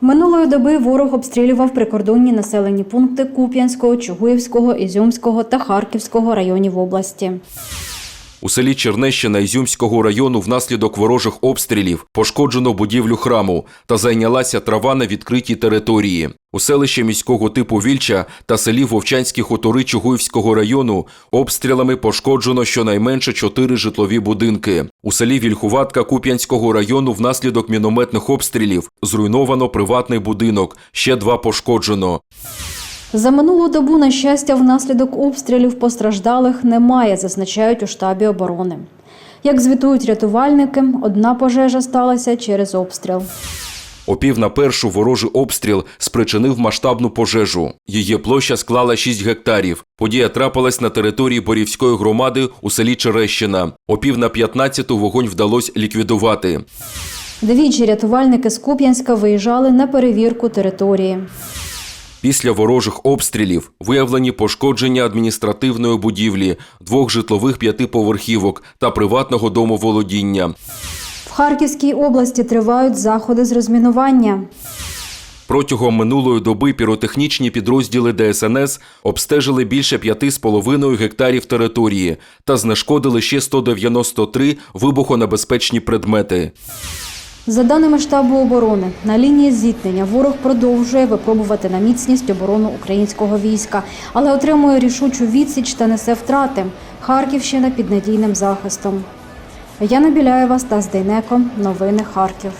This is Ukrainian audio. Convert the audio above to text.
Минулої доби ворог обстрілював прикордонні населені пункти Куп'янського, Чугуївського, Ізюмського та Харківського районів області. У селі Чернещина Ізюмського району внаслідок ворожих обстрілів пошкоджено будівлю храму та зайнялася трава на відкритій території. У селищі міського типу Вільча та селі Вовчанські хутори Чугуївського району обстрілами пошкоджено щонайменше чотири житлові будинки. У селі Вільхуватка Куп'янського району внаслідок мінометних обстрілів зруйновано приватний будинок, ще два пошкоджено. За минулу добу, на щастя, внаслідок обстрілів постраждалих немає, зазначають у штабі оборони. Як звітують рятувальники, одна пожежа сталася через обстріл. О пів на першу ворожий обстріл спричинив масштабну пожежу. Її площа склала 6 гектарів. Подія трапилась на території Борівської громади у селі Черещина. О пів на 15 вогонь вдалося ліквідувати. Двічі рятувальники з Куп'янська виїжджали на перевірку території. Після ворожих обстрілів виявлені пошкодження адміністративної будівлі, двох житлових п'ятиповерхівок та приватного домоволодіння. В Харківській області тривають заходи з розмінування. Протягом минулої доби піротехнічні підрозділи ДСНС обстежили більше 5,5 гектарів території та знешкодили ще 193 вибухонебезпечні предмети. За даними штабу оборони, на лінії зіткнення ворог продовжує випробувати на міцність оборону українського війська, але отримує рішучу відсіч та несе втрати. Харківщина під надійним захистом. Яна Біляєва, Стас Дейнеко. Новини Харків.